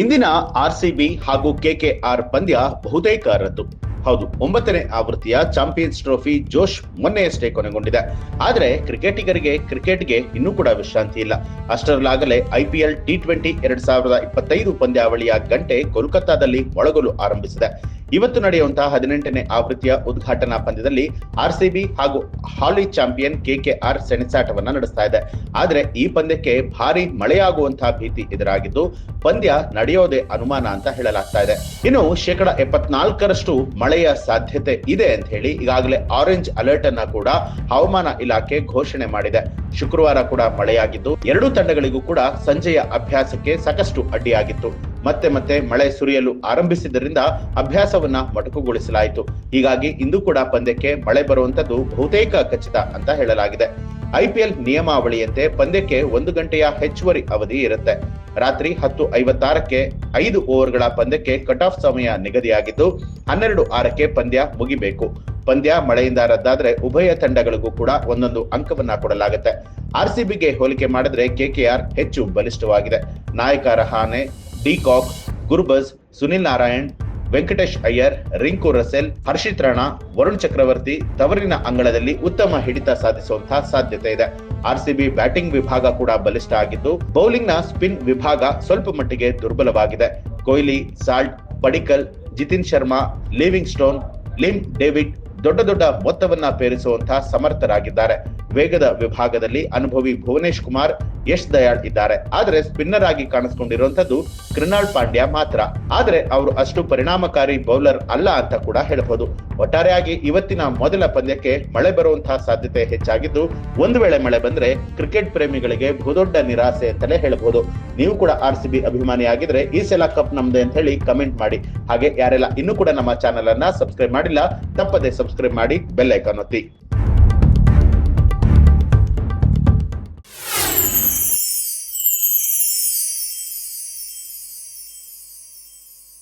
ಇಂದಿನ ಆರ್ಸಿಬಿ ಹಾಗೂ ಕೆಕೆಆರ್ ಪಂದ್ಯ ಬಹುತೇಕ ರದ್ದು. ಹೌದು, ಒಂಬತ್ತನೇ ಆವೃತ್ತಿಯ ಚಾಂಪಿಯನ್ಸ್ ಟ್ರೋಫಿ ಜೋಶ್ ಮೊನ್ನೆಯಷ್ಟೇ ಕೊನೆಗೊಂಡಿದೆ. ಆದರೆ ಕ್ರಿಕೆಟಿಗರಿಗೆ ಕ್ರಿಕೆಟ್ಗೆ ಇನ್ನೂ ಕೂಡ ವಿಶ್ರಾಂತಿ ಇಲ್ಲ. ಅಷ್ಟರಲ್ಲಾಗಲೇ ಐಪಿಎಲ್ ಟಿ ಟ್ವೆಂಟಿ ಎರಡ್ ಸಾವಿರದ ಇಪ್ಪತ್ತೈದು ಪಂದ್ಯಾವಳಿಯ ಗಂಟೆ ಕೋಲ್ಕತ್ತಾದಲ್ಲಿ ಮೊಳಗಲು ಆರಂಭಿಸಿದೆ. ಇವತ್ತು ನಡೆಯುವಂತಹ ಹದಿನೆಂಟನೇ ಆವೃತ್ತಿಯ ಉದ್ಘಾಟನಾ ಪಂದ್ಯದಲ್ಲಿ ಆರ್ಸಿಬಿ ಹಾಗೂ ಹಾಲಿ ಚಾಂಪಿಯನ್ ಕೆಕೆಆರ್ ಸೆಣಸಾಟವನ್ನ ನಡೆಸ್ತಾ ಇದೆ. ಆದ್ರೆ ಈ ಪಂದ್ಯಕ್ಕೆ ಭಾರಿ ಮಳೆಯಾಗುವಂತಹ ಭೀತಿ ಎದುರಾಗಿದ್ದು ಪಂದ್ಯ ನಡೆಯೋದೇ ಅನುಮಾನ ಅಂತ ಹೇಳಲಾಗ್ತಾ ಇದೆ. ಇನ್ನು ಶೇಕಡ ಎಪ್ಪತ್ನಾಲ್ಕರಷ್ಟು ಮಳೆಯ ಸಾಧ್ಯತೆ ಇದೆ ಅಂತ ಹೇಳಿ ಈಗಾಗಲೇ ಆರೆಂಜ್ ಅಲರ್ಟ್ ಅನ್ನ ಕೂಡ ಹವಾಮಾನ ಇಲಾಖೆ ಘೋಷಣೆ ಮಾಡಿದೆ. ಶುಕ್ರವಾರ ಕೂಡ ಮಳೆಯಾಗಿದ್ದು ಎರಡೂ ತಂಡಗಳಿಗೂ ಕೂಡ ಸಂಜೆಯ ಅಭ್ಯಾಸಕ್ಕೆ ಸಾಕಷ್ಟು ಅಡ್ಡಿಯಾಗಿತ್ತು. ಮತ್ತೆ ಮತ್ತೆ ಮಳೆ ಸುರಿಯಲು ಆರಂಭಿಸಿದ್ದರಿಂದ ಅಭ್ಯಾಸವನ್ನ ಮೊಟಕುಗೊಳಿಸಲಾಯಿತು. ಹೀಗಾಗಿ ಇಂದು ಕೂಡ ಪಂದ್ಯಕ್ಕೆ ಮಳೆ ಬರುವಂತದ್ದು ಬಹುತೇಕ ಖಚಿತ ಅಂತ ಹೇಳಲಾಗಿದೆ. ಐಪಿಎಲ್ ನಿಯಮಾವಳಿಯಂತೆ ಪಂದ್ಯಕ್ಕೆ ಒಂದು ಗಂಟೆಯ ಹೆಚ್ಚುವರಿ ಅವಧಿ ಇರುತ್ತೆ. ರಾತ್ರಿ ಹತ್ತು ಐವತ್ತಾರಕ್ಕೆ ಐದು ಓವರ್ಗಳ ಪಂದ್ಯಕ್ಕೆ ಕಟ್ ಆಫ್ ಸಮಯ ನಿಗದಿಯಾಗಿದ್ದು, ಹನ್ನೆರಡು ಆರಕ್ಕೆ ಪಂದ್ಯ ಮುಗಿಬೇಕು. ಪಂದ್ಯ ಮಳೆಯಿಂದ ರದ್ದಾದ್ರೆ ಉಭಯ ತಂಡಗಳಿಗೂ ಕೂಡ ಒಂದೊಂದು ಅಂಕವನ್ನ ಕೊಡಲಾಗುತ್ತೆ. ಆರ್ಸಿಬಿಗೆ ಹೋಲಿಕೆ ಮಾಡಿದ್ರೆ ಕೆಕೆಆರ್ ಹೆಚ್ಚು ಬಲಿಷ್ಠವಾಗಿದೆ. ನಾಯಕ Rahane de Kock Gurbaz, Sunil Narayan, Venkatesh Iyer, Rinku Russell, Harshit Rana, Varun Chakravarthy ತವರಿನ ಅಂಗಳದಲ್ಲಿ ಉತ್ತಮ ಹಿಡಿತ ಸಾಧಿಸುವಂತಹ ಸಾಧ್ಯತೆ ಇದೆ. ಆರ್ಸಿಬಿ ಬ್ಯಾಟಿಂಗ್ ವಿಭಾಗ ಕೂಡ ಬಲಿಷ್ಠ ಆಗಿದ್ದು ಬೌಲಿಂಗ್ನ ಸ್ಪಿನ್ ವಿಭಾಗ ಸ್ವಲ್ಪ ಮಟ್ಟಿಗೆ ದುರ್ಬಲವಾಗಿದೆ. Kohli, Salt, Padikkal, Jitin Sharma Livingstone Tim David ದೊಡ್ಡ ದೊಡ್ಡ ಮೊತ್ತವನ್ನ ಪೇರಿಸುವಂತಹ ಸಮರ್ಥರಾಗಿದ್ದಾರೆ. ವೇಗದ ವಿಭಾಗದಲ್ಲಿ ಅನುಭವಿ ಭುವನೇಶ್ ಕುಮಾರ್ ಯಶ್ ದಯಾಳ್ ಇದ್ದಾರೆ. ಆದರೆ ಸ್ಪಿನ್ನರ್ ಆಗಿ ಕಾಣಿಸ್ಕೊಂಡಿರುವಂತದ್ದು ಕೃಣಾಲ್ ಪಾಂಡ್ಯ ಮಾತ್ರ. ಆದ್ರೆ ಅವರು ಅಷ್ಟು ಪರಿಣಾಮಕಾರಿ ಬೌಲರ್ ಅಲ್ಲ ಅಂತ ಕೂಡ ಹೇಳಬಹುದು ಒಟ್ಟಾರೆಯಾಗಿ ಇವತ್ತಿನ ಮೊದಲ ಪಂದ್ಯಕ್ಕೆ ಮಳೆ ಬರುವಂತಹ ಸಾಧ್ಯತೆ ಹೆಚ್ಚಾಗಿದ್ದು, ಒಂದು ವೇಳೆ ಮಳೆ ಬಂದ್ರೆ ಕ್ರಿಕೆಟ್ ಪ್ರೇಮಿಗಳಿಗೆ ಬಹುದೊಡ್ಡ ನಿರಾಸೆ ಅಂತಲೇ ಹೇಳಬಹುದು ನೀವು ಕೂಡ ಆರ್ ಸಿ ಬಿ ಅಭಿಮಾನಿಯಾಗಿದ್ರೆ ಈ ಸಲ ಕಪ್ ನಮ್ದೆ ಅಂತ ಹೇಳಿ ಕಮೆಂಟ್ ಮಾಡಿ. ಹಾಗೆ ಯಾರೆಲ್ಲ ಇನ್ನೂ ಕೂಡ ನಮ್ಮ ಚಾನೆಲ್ ಅನ್ನ ಸಬ್ಸ್ಕ್ರೈಬ್ ಮಾಡಿಲ್ಲ, ತಪ್ಪದೆ ಸಬ್ಸ್ಕ್ರೈಬ್ ಮಾಡಿ, ಬೆಲ್ ಐಕಾನ್ ಒತ್ತಿ.